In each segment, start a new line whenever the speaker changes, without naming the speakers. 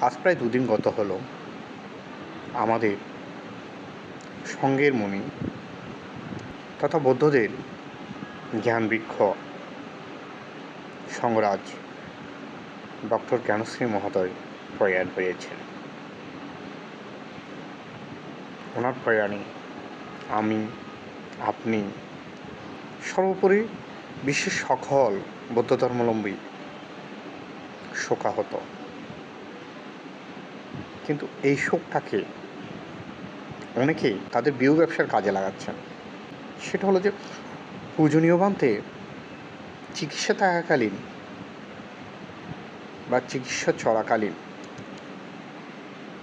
আজ প্রায় দুদিন গত হলো আমাদের সঙ্গের মণি তথা বৌদ্ধদের জ্ঞান বৃক্ষ সংরাজ ডক্টর জ্ঞানশ্রী মহোদয় প্রয়াণ হয়েছেন। ওনার প্রয়াণে আমি, আপনি সর্বোপরি বিশ্বের সকল বৌদ্ধ ধর্মাবলম্বী শোকাহত। কিন্তু এই শোকটাকে অনেকেই তাদের বিউ ব্যবসার কাজে লাগাচ্ছেন। সেটা হলো যে, পূজনীয় বান্তে চিকিৎসা থাকাকালীন বা চিকিৎসা চলাকালীন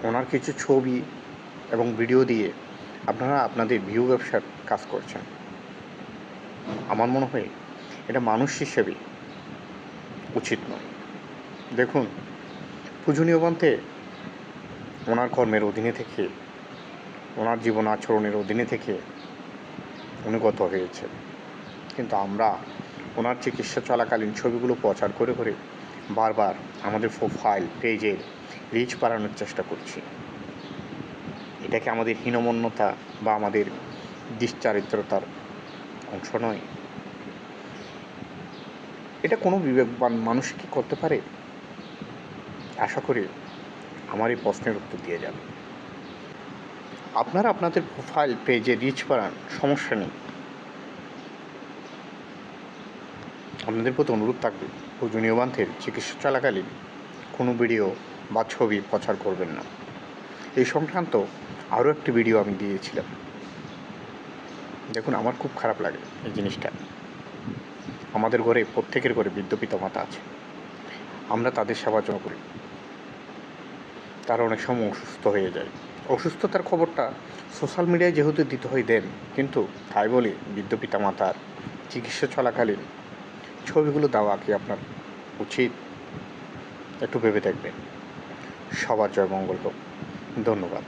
ওনার কিছু ছবি এবং ভিডিও দিয়ে আপনারা আপনাদের ভিউ ব্যবসার কাজ করছেন। আমার মনে হয় এটা মানুষ হিসেবে উচিত নয়। দেখুন, পূজনীয় বান্তে ওনার কর্মের অধীনে থেকে, ওনার জীবন আচরণের অধীনে থেকে অনুগত হয়েছে কিন্তু আমরা ওনার চিকিৎসা চলাকালীন ছবিগুলো প্রচার করে করে বারবার আমাদের প্রোফাইল পেজের রিচ বাড়ানোর চেষ্টা করছি। এটাকে আমাদের হীনমন্যতা বা আমাদের দুশ্চারিত্রতার অংশ নয়? এটা কোনো বিবেকবান মানুষ কি করতে পারে? আশা করি আমার এই প্রশ্নের উত্তর দিয়ে যাবে। আপনারা আপনাদের প্রোফাইল পেজে রিচ বাড়ান সমস্যা নেই। আপনাদের প্রতি অনুরোধ থাকবে, পূজনীয় বান্থের চিকিৎসা চলাকালীন কোনো ভিডিও বা ছবি প্রচার করবেন না। এই সংক্রান্ত আরও একটি ভিডিও আমি দিয়েছিলাম। দেখুন, আমার খুব খারাপ লাগে এই জিনিসটা। আমাদের ঘরে প্রত্যেকের ঘরে বৃদ্ধ পিতামাতা আছে। আমরা তাদের সেবা যত্ন করি। তারা অনেক সময় অসুস্থ হয়ে যায়। অসুস্থতার খবরটা সোশ্যাল মিডিয়ায় যেহেতু দিতে হয় দেন, কিন্তু তাই বলে বৃদ্ধ পিতা মাতার চিকিৎসা চলাকালীন ছবিগুলো দেওয়া কি আপনার উচিত? একটু ভেবে দেখবেন। সবার জয় মঙ্গল হোক। ধন্যবাদ।